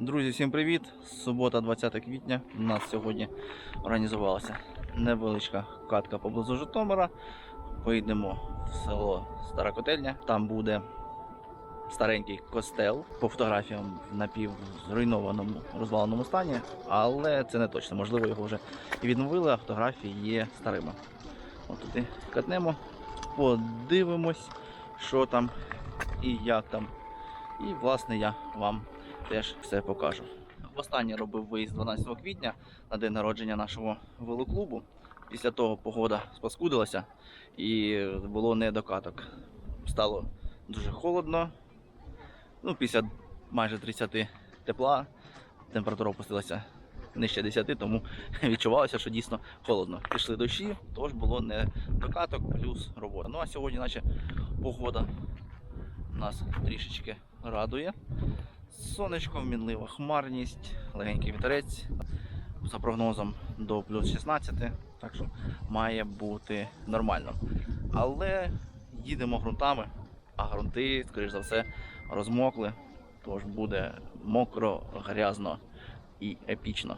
Друзі, всім привіт! Субота, 20 квітня. У нас сьогодні організувалася невеличка катка поблизу Житомира. Поїдемо в село Стара Котельня. Там буде старенький костел по фотографіям в напівзруйнованому розваленому стані, але це не точно. Можливо, його вже і відновили, а фотографії є старими. От туди катнемо, подивимось, що там і як там. І, власне, я вам теж все покажу. Востаннє робив виїзд 12 квітня на день народження нашого велоклубу. Після того погода спаскудилася і було не до каток. Стало дуже холодно. Ну, після майже 30 тепла температура опустилася нижче 10, тому відчувалося, що дійсно холодно. Пішли дощі, тож було не до каток, плюс робота. Ну а сьогодні, наче погода нас трішечки радує. Сонечко, мінлива хмарність, легенький вітерець. За прогнозом до плюс 16, так що має бути нормально. Але їдемо ґрунтами, а ґрунти, скоріш за все, розмокли. Тож буде мокро, грязно і епічно.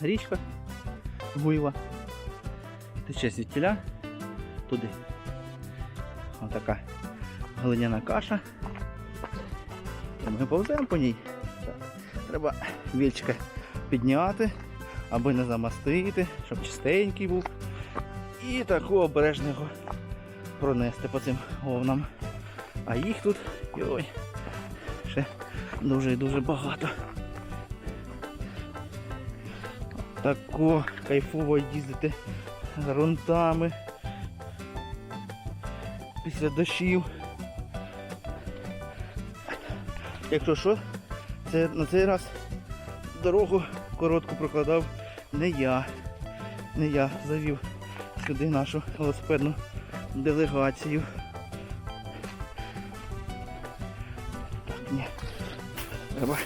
Річка Гуєва. Тече звідтіля туди. Ось така глиняна каша. І ми повземо по ній. Треба вільчика підняти, аби не замастити, щоб чистенький був. І таку обережно його пронести по цим говнам. А їх тут ой, ще дуже і дуже багато. Тако кайфово їздити ґрунтами після дощів. Якщо що, це на цей раз дорогу коротку прокладав не я. Не я завів сюди нашу велосипедну делегацію. Так, ні. Треба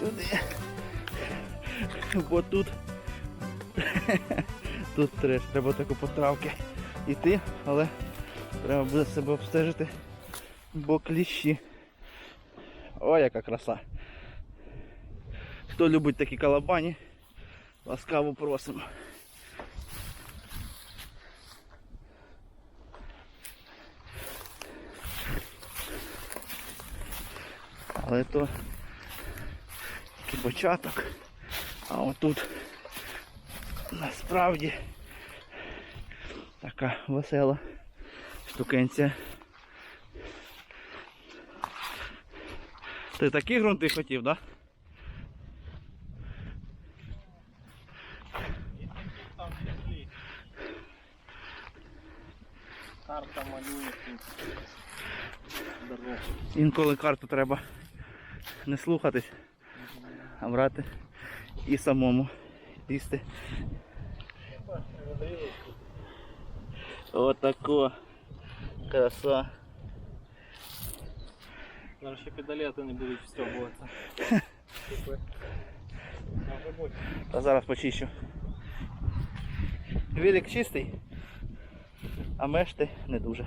сюди. Бо тут Тут треш, треба таку потравки йти, але треба буде себе обстежити, бо кліщі. Ой, яка краса. Хто любить такі калабані, ласкаво просимо. Але то тільки початок. А отут насправді така весела штукенція. Ти такі ґрунти хотів, так? Да? Карта малює тут. Дорогу. Інколи карту треба не слухатись, а брати і самому їсти. Отако краса. Зараз ще педалети не будуть встьобуватися. Може. А зараз почищу. Велик чистий, а мешти не дуже.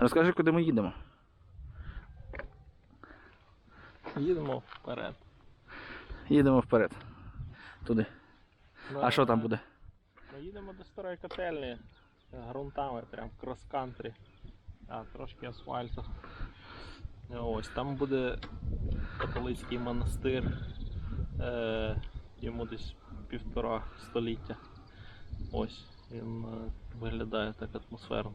Розкажи, куди ми їдемо. Їдемо вперед. Їдемо вперед. Туди. А що там буде? Ми їдемо до старої котельні. Грунтами, прям крос-кантрі. А, трошки асфальту. Ось там буде католицький монастир. Е, йому десь півтора століття. Ось, він е, виглядає так атмосферно.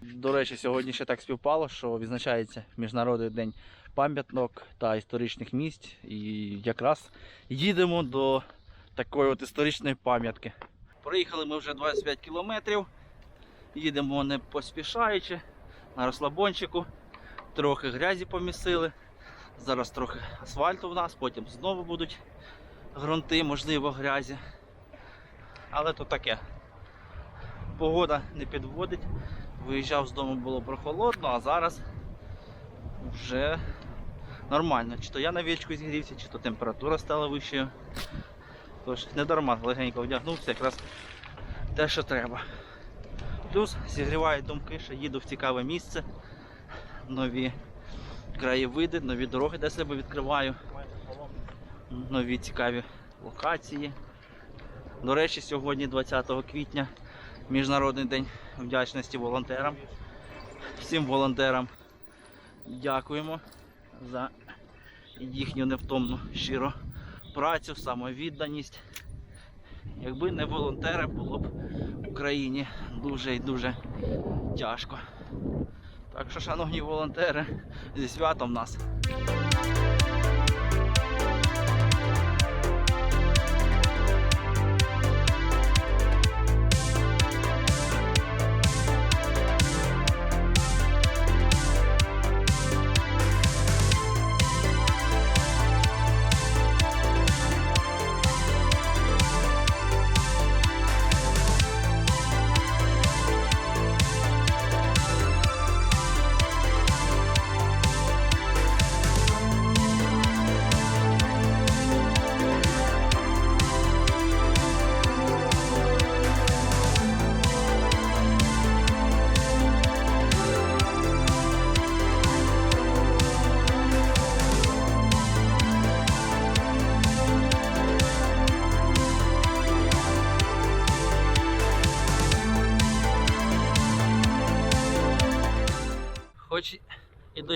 До речі, сьогодні ще так співпало, що відзначається Міжнародний день пам'яток та історичних місць. І якраз їдемо до такої от історичної пам'ятки. Проїхали ми вже 25 кілометрів. Їдемо не поспішаючи, на розслабончику. Трохи грязі помісили. Зараз трохи асфальту в нас, потім знову будуть ґрунти, можливо, грязі. Але то таке. Погода не підводить. Виїжджав з дому було прохолодно, а зараз вже нормально. Чи то я на вічку зігрівся, чи то температура стала вищою. Тож не дарма легенько вдягнувся, якраз те, що треба. Плюс зігрівають думки, що їду в цікаве місце, нові краєвиди, нові дороги для себе відкриваю, нові цікаві локації. До речі, сьогодні, 20 квітня, Міжнародний день вдячності волонтерам. Всім волонтерам дякуємо за їхню невтомну щиро працю, самовідданість. Якби не волонтери, було б Україні дуже і дуже тяжко. Так що, шановні волонтери, зі святом нас.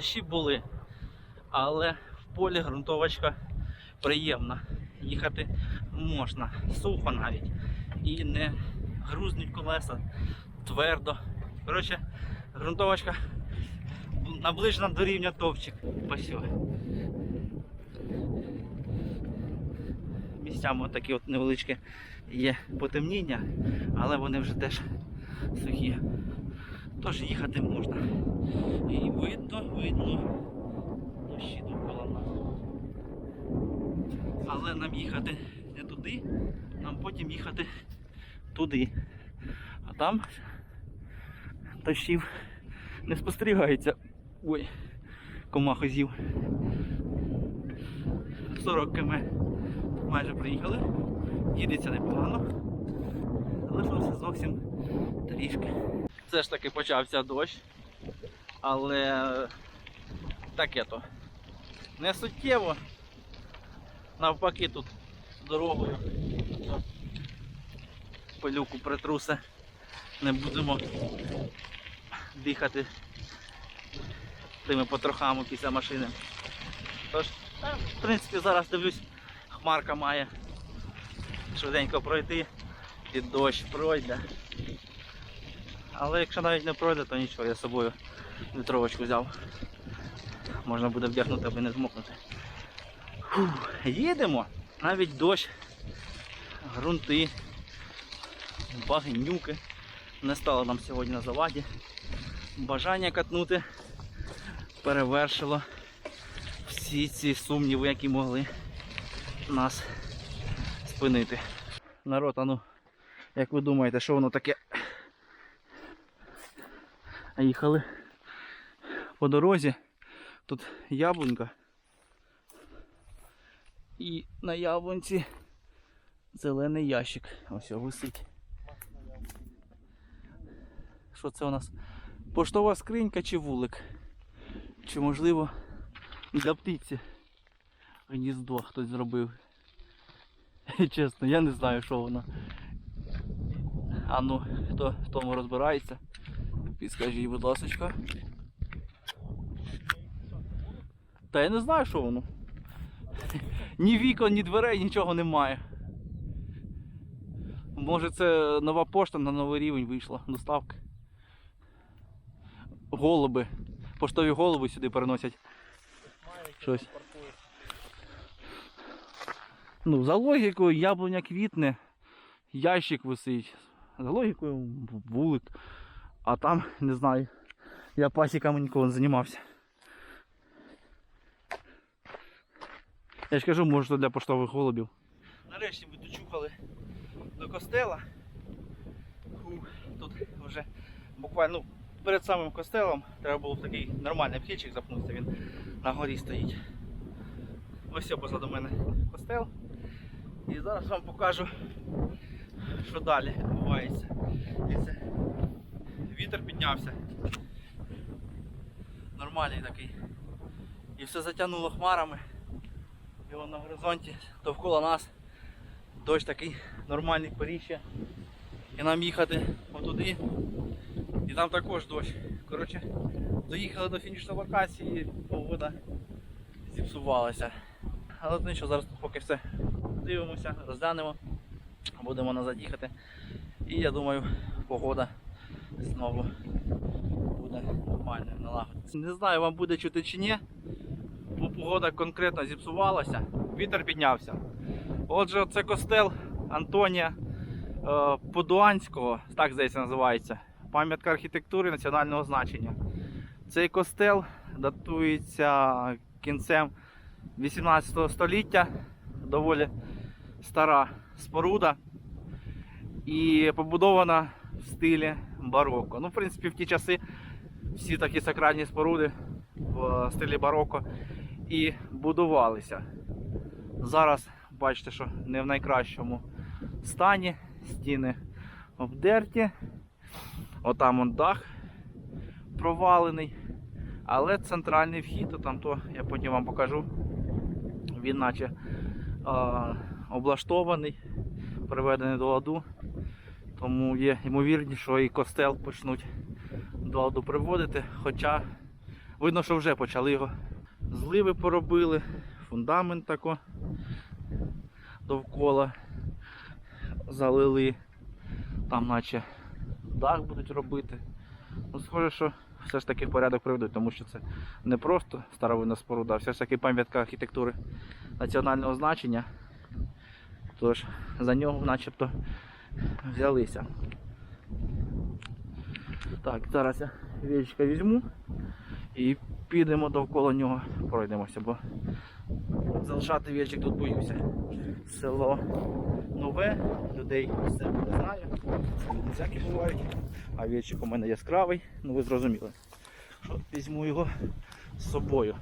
Дощі були, але в полі ґрунтовочка приємна. Їхати можна, сухо навіть. І не грузнуть колеса твердо. Коротше, ґрунтовочка наближена до рівня топчик. О. Місцями такі от невеличкі є потемніння, але вони вже теж сухі. Тож їхати можна. І видно, видно дощі довкола нас. Але нам їхати не туди, нам потім їхати туди. А там дощів не спостерігається. Ой, комаху з'їв. 40 км майже приїхали. Їдеться непогано. Залишилося зовсім трішки. Все ж таки почався дощ, але таке то не суттєво. Навпаки тут дорогою пилюку притрусе. Не будемо дихати тими потрохами після машини. Тож, в принципі, зараз дивлюсь, хмарка має швиденько пройти і дощ пройде. Але якщо навіть не пройде, то нічого, я з собою літровочку взяв. Можна буде вдягнути, аби не змокнути. Їдемо. Навіть дощ, ґрунти, багнюки. Не стало нам сьогодні на заваді. Бажання катнути перевершило всі ці сумніви, які могли нас спинити. Народ, а ну, як ви думаєте, що воно таке? Їхали по дорозі. Тут яблунька. І на яблунці зелений ящик. Ось о, висить. Що це у нас? Поштова скринька чи вулик? Чи можливо для птиці гніздо хтось зробив. Чесно, я не знаю, що воно. А ну, хто в тому розбирається, підскажіть, будь ласка. Та я не знаю, що воно. Ні вікон, ні дверей, нічого немає. Може це нова пошта на новий рівень вийшла доставки. Голуби. Поштові голуби сюди переносять. Щось. Ну, за логікою, яблуня квітне, ящик висить. За логікою вулик. А там, не знаю, я пасіками ніколи не займався. Я ж кажу, може, то для поштових голубів. Нарешті ми дочухали до костела. Фу, Тут вже буквально ну, перед самим костелом треба було в такий нормальний вхідчик запнутися, він на горі стоїть. Ось все позаду мене костел. І зараз вам покажу, що далі відбувається. Дивіться, Вітер піднявся. Нормальний такий. І все затягнуло хмарами. І вон на горизонті довкола нас дощ такий нормальний поріще. І нам їхати отуди. І там також дощ. Коротше, доїхали до фінішної локації, погода зіпсувалася. Але то нічого, зараз поки все дивимося, розглянемо, будемо назад їхати. І я думаю, погода знову буде нормальною налагодиться. Не знаю, вам буде чути чи ні, бо погода конкретно зіпсувалася, вітер піднявся. Отже, це костел Антонія е, Подуанського, так здається називається. Пам'ятка архітектури національного значення. Цей костел датується кінцем 18 століття, доволі стара споруда і побудована в стилі бароко. Ну, в принципі, в ті часи всі такі сакральні споруди в стилі бароко і будувалися. Зараз бачите, що не в найкращому стані, стіни обдерті, отам он дах провалений, але центральний вхід, то то я потім вам покажу, він наче а, облаштований, приведений до ладу. Тому є ймовірність, що і костел почнуть до ладу приводити. Хоча видно, що вже почали його. Зливи поробили, фундамент тако довкола залили. Там наче дах будуть робити. Ну, схоже, що все ж таки в порядок приведуть, тому що це не просто старовинна споруда, а все ж таки пам'ятка архітектури національного значення. Тож за нього начебто взялися. Так, зараз я вічка візьму і підемо довкола нього, пройдемося, бо залишати вічик тут боюся. Село нове, людей все не знаю. Всякі бувають. А вічик у мене яскравий, ну ви зрозуміли. Що візьму його з собою.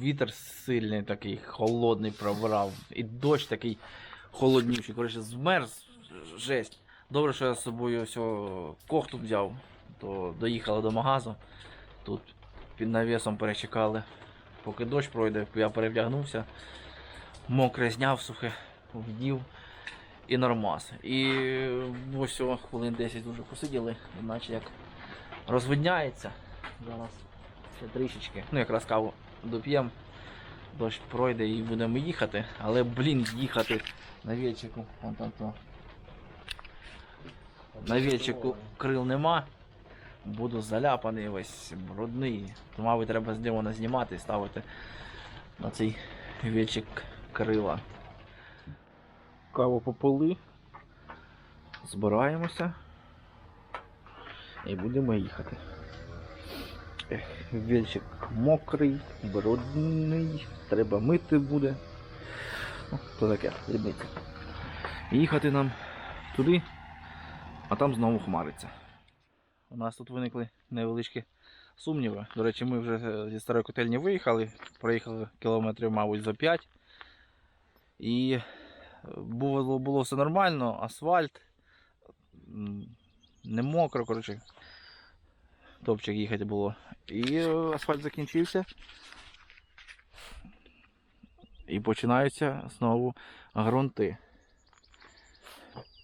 Вітер сильний такий, холодний пробрав. І дощ такий холодніший. Коротше, змерз жесть. Добре, що я з собою ось кохту взяв, то доїхали до магазу. Тут під навісом перечекали поки дощ пройде, я перевдягнувся, мокре зняв, сухе, вдів і нормас. І ось хвилин 10 вже посиділи, наче як розвидняється. Зараз ще трішечки. Ну якраз каву доп'ємо. Дощ пройде і будемо їхати, але блін їхати на вечіку. Вон там то. На вечіку крил нема. Буду заляпаний весь брудний. То, мабуть, треба з нього знімати і ставити на цей вечик крила. Каву попили. Збираємося. І будемо їхати. Ех, Вільчик мокрий, брудний, треба мити буде. Ну, то таке, дрібниця. Їхати нам туди, а там знову хмариться. У нас тут виникли невеличкі сумніви. До речі, ми вже е, зі старої котельні виїхали, проїхали кілометрів, мабуть, за 5. І е, було, було все нормально, асфальт, не мокро, коротше. Топчик їхати було. І е, асфальт закінчився. І починаються знову ґрунти.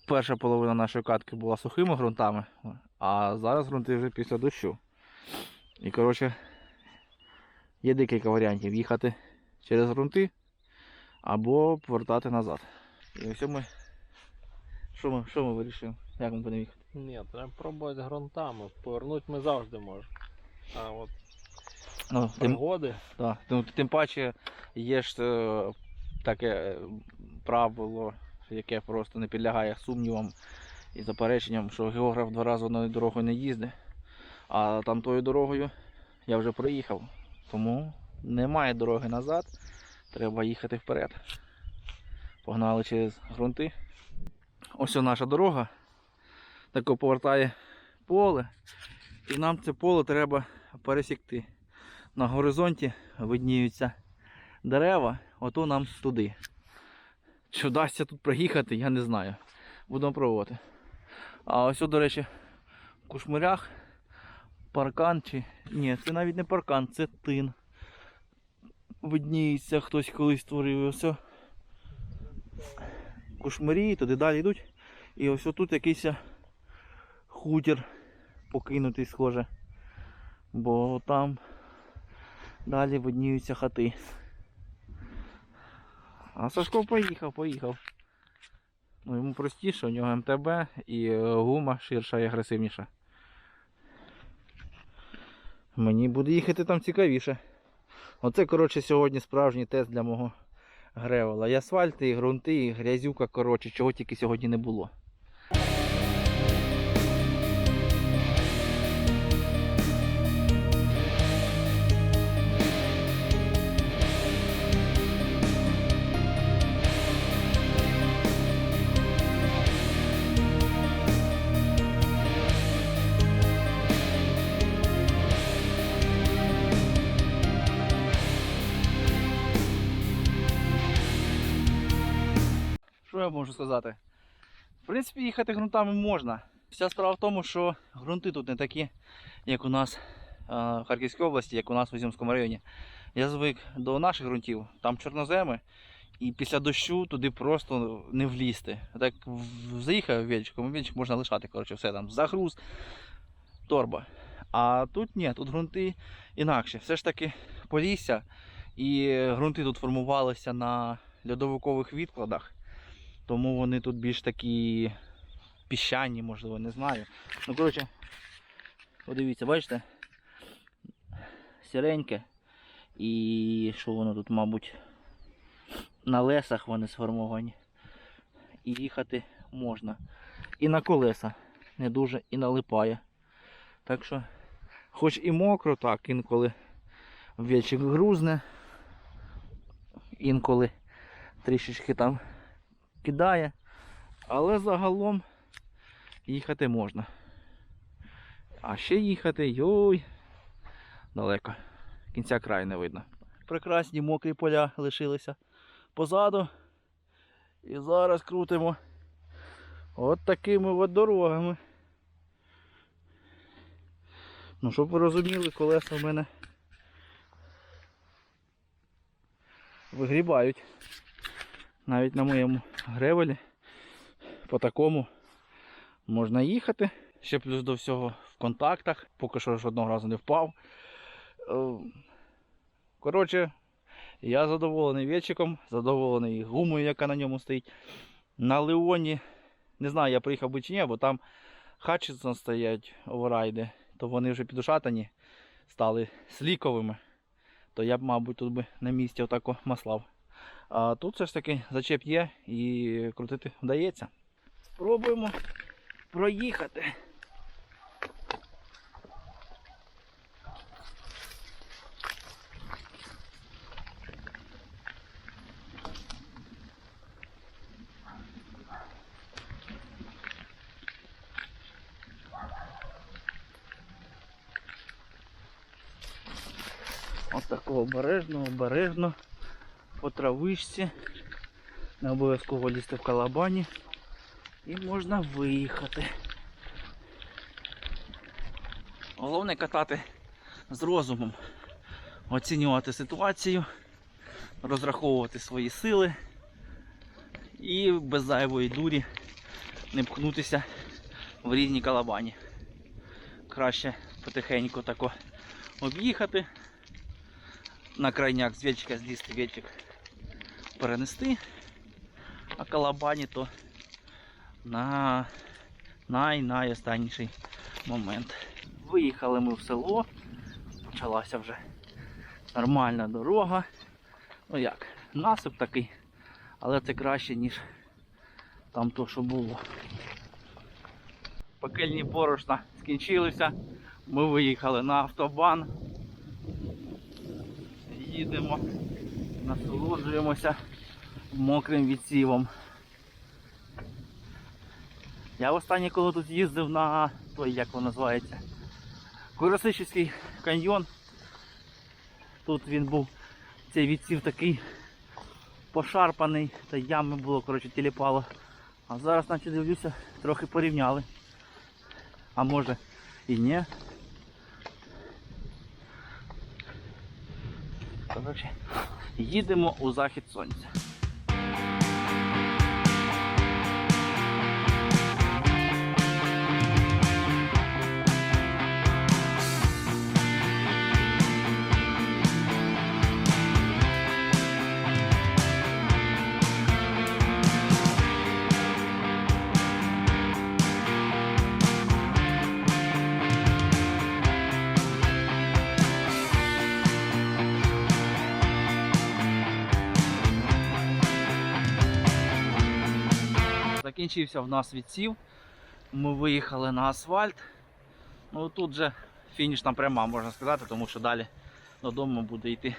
Перша половина нашої катки була сухими ґрунтами, а зараз ґрунти вже після дощу. І коротше, є декілька варіантів їхати через ґрунти або повертати назад. І ось ми. Що ми, що ми вирішили? Як ми будемо їхати? Ні, треба пробувати з ґрунтами. Повернути ми завжди можемо. А от Ну, тим. Да. Ну, тим паче є ж е, таке е, правило, яке просто не підлягає сумнівам і запереченням, що географ два рази одною дорогою не їздить. А там тою дорогою я вже проїхав. Тому немає дороги назад, треба їхати вперед. Погнали через ґрунти. Ось наша дорога. Тако повертає поле. І нам це поле треба пересікти на горизонті видніються дерева, ото нам туди. Чи вдасться тут проїхати, я не знаю. Будемо пробувати. А ось, до речі, в кушмирях паркан чи. Ні, це навіть не паркан, це тин. Видніється, хтось колись створив ось. Кушмирі, туди далі йдуть. І ось тут якийсь хутір покинутий, схоже. Бо там Далі видніються хати. А Сашко поїхав, поїхав. Ну, йому простіше, у нього МТБ і е, гума ширша і агресивніша. Мені буде їхати там цікавіше. Оце, коротше, сьогодні справжній тест для мого гревела. І асфальти, і ґрунти, і грязюка, коротше, чого тільки сьогодні не було. Можу сказати? В принципі, їхати ґрунтами можна. Вся справа в тому, що ґрунти тут не такі, як у нас в Харківській області, як у нас в Ізюмському районі. Я звик до наших ґрунтів, там чорноземи, і після дощу туди просто не влізти. Так заїхав вільчиком, вільчик можна лишати, коротше, все там, загруз, торба. А тут ні, тут ґрунти інакше. Все ж таки полісся, і ґрунти тут формувалися на льодовикових відкладах. Тому вони тут більш такі піщані, можливо, не знаю. Ну, коротше, подивіться, бачите? Сіреньке. І що воно тут, мабуть, на лесах вони сформовані. І їхати можна. І на колеса не дуже і налипає. Так що, хоч і мокро, так, інколи вічик грузне, інколи трішечки там кидає, але загалом їхати можна. А ще їхати, йой, далеко. Кінця краю не видно. Прекрасні мокрі поля лишилися позаду. І зараз крутимо от такими от дорогами. Ну, щоб ви розуміли, колеса в мене вигрібають. Навіть на моєму гревелі по такому можна їхати. Ще плюс до всього в контактах, поки що жодного разу не впав. Е, Коротше, я задоволений вечиком, задоволений гумою, яка на ньому стоїть. На Леоні, не знаю, я приїхав би чи ні, бо там Хатчинсон стоять оверрайди, то вони вже підушатані, стали сліковими. То я б, мабуть, тут би на місці отако маслав. А тут все ж таки зачеп є і крутити вдається. Спробуємо проїхати. Ось такого обережно, обережно по травичці. Не обов'язково лізти в калабані. І можна виїхати. Головне катати з розумом, оцінювати ситуацію, розраховувати свої сили і без зайвої дурі не пхнутися в різні калабані. Краще потихеньку тако об'їхати, на крайняк з вечка злізти вечик перенести, а калабані то на най-найостанніший момент. Виїхали ми в село, почалася вже нормальна дорога. Ну як, насип такий, але це краще, ніж там то, що було. Пекельні борошна скінчилися. Ми виїхали на автобан. Їдемо, насолоджуємося мокрим відсівом. Я останнє, коли тут їздив на той, як воно називається, Курасичівський каньйон. Тут він був, цей відсів такий пошарпаний, та ями було, коротше, тіліпало. А зараз, наче дивлюся, трохи порівняли. А може і ні. Коротше, їдемо у захід сонця. Закінчився в нас відсів. Ми виїхали на асфальт. Ну тут же фінішна пряма, можна сказати, тому що далі додому буде йти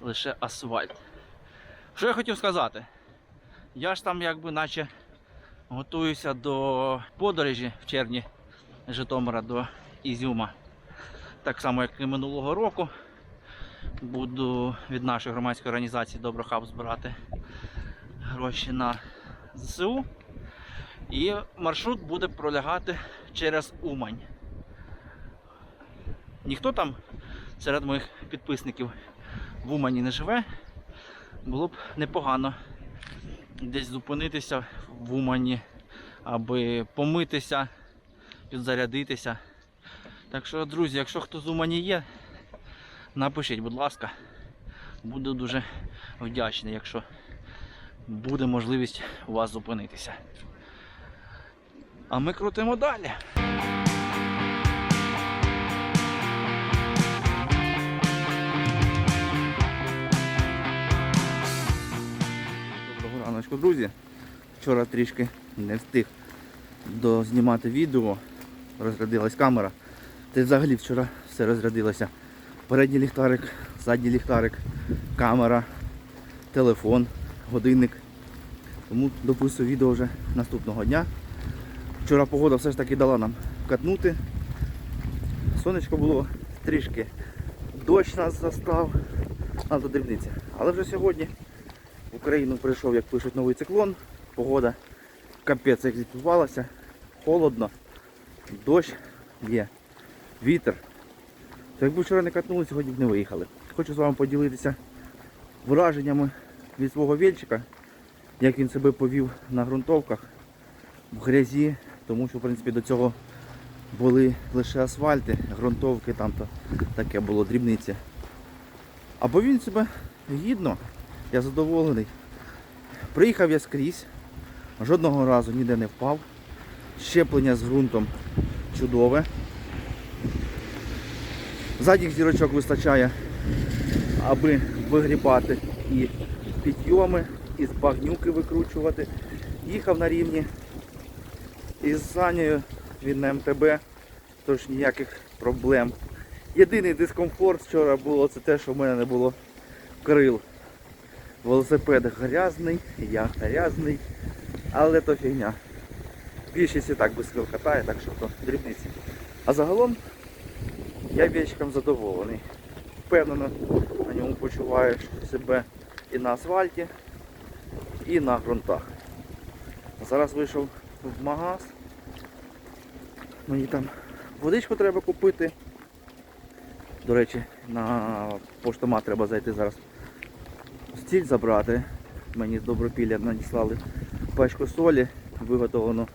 лише асфальт. Що я хотів сказати? Я ж там якби наче готуюся до подорожі в червні Житомира до Ізюма. Так само, як і минулого року. Буду від нашої громадської організації Доброхаб збирати гроші на ЗСУ. І маршрут буде пролягати через Умань. Ніхто там серед моїх підписників в Умані не живе. Було б непогано десь зупинитися в Умані, аби помитися, підзарядитися. Так що, друзі, якщо хто з Умані є, напишіть, будь ласка, буду дуже вдячний, якщо буде можливість у вас зупинитися. А ми крутимо далі. Доброго раночку, друзі. Вчора трішки не встиг дознімати відео, розрядилась камера. Та взагалі вчора все розрядилося. Передній ліхтарик, задній ліхтарик, камера, телефон, годинник. Тому дописую відео вже наступного дня. Вчора погода все ж таки дала нам катнути. Сонечко було трішки. Дощ нас застав. А то дрібниці. Але вже сьогодні в Україну прийшов, як пишуть, новий циклон. Погода капець як відбувалася. Холодно, дощ є, вітер. То якби вчора не катнули, сьогодні б не виїхали. Хочу з вами поділитися враженнями від свого вільчика, як він себе повів на ґрунтовках в грязі, тому що в принципі до цього були лише асфальти, ґрунтовки там то таке було дрібниці. А повів він себе гідно, я задоволений. Приїхав я скрізь, жодного разу ніде не впав. Щеплення з ґрунтом чудове. Задніх зірочок вистачає, аби вигрібати і підйоми, і з багнюки викручувати. Їхав на рівні із Санєю він на МТБ, тож ніяких проблем. Єдиний дискомфорт вчора було це те, що в мене не було крил. Велосипед грязний, я грязний, але то фігня. Більшість і так без крил катає, так що то дрібниці. А загалом я вічком задоволений. Впевнено, на ньому почуваєш себе і на асфальті, і на ґрунтах. Зараз вийшов в магаз. Мені там водичку треба купити. До речі, на поштомат треба зайти зараз. Стіль забрати. Мені з добропілля надіслали пачку солі, виготовлену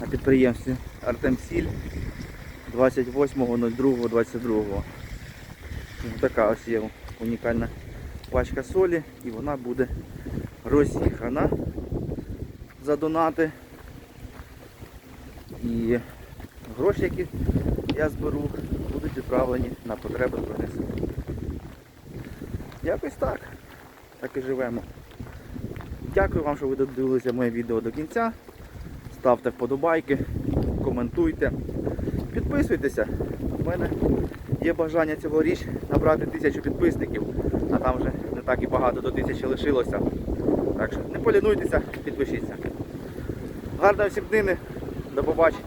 на підприємстві Артем Сіль 28.02.22. Така ось є унікальна пачка солі і вона буде роз'їхана за донати. І гроші, які я зберу, будуть відправлені на потреби Збройних. Якось так. Так і живемо. Дякую вам, що ви додивилися моє відео до кінця. Ставте вподобайки, коментуйте, підписуйтеся. У мене є бажання цьогоріч набрати тисячу підписників, там вже не так і багато до тисячі лишилося. Так що не полінуйтеся, підпишіться. Гарної всім днини, до побачення.